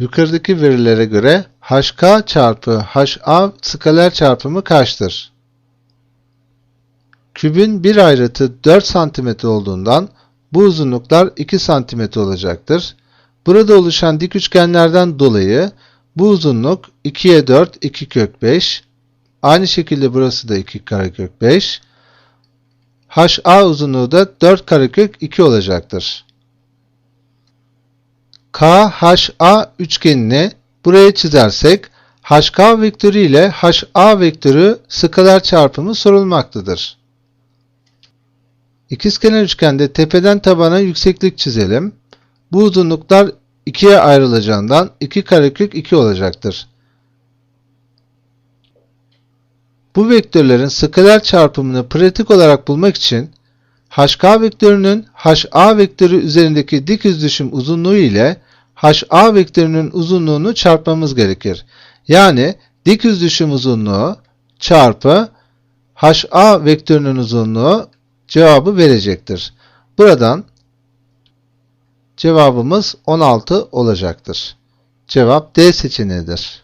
Yukarıdaki verilere göre HK çarpı HA skaler çarpımı kaçtır? Kübün bir ayrıtı 4 cm olduğundan bu uzunluklar 2 cm olacaktır. Burada oluşan dik üçgenlerden dolayı bu uzunluk 2'ye 4, 2 kök 5. Aynı şekilde burası da 2 karekök 5. HA uzunluğu da 4 karekök 2 olacaktır. KHA üçgenini buraya çizersek HK vektörü ile HA vektörü skaler çarpımı sorulmaktadır. İkizkenar üçgende tepeden tabana yükseklik çizelim. Bu uzunluklar 2'ye ayrılacağından 2 karekök 2 olacaktır. Bu vektörlerin skaler çarpımını pratik olarak bulmak için HK vektörünün HA vektörü üzerindeki dik düzlem uzunluğu ile HA vektörünün uzunluğunu çarpmamız gerekir. Yani dik düzlem uzunluğu çarpı HA vektörünün uzunluğu cevabı verecektir. Buradan cevabımız 16 olacaktır. Cevap D seçeneğidir.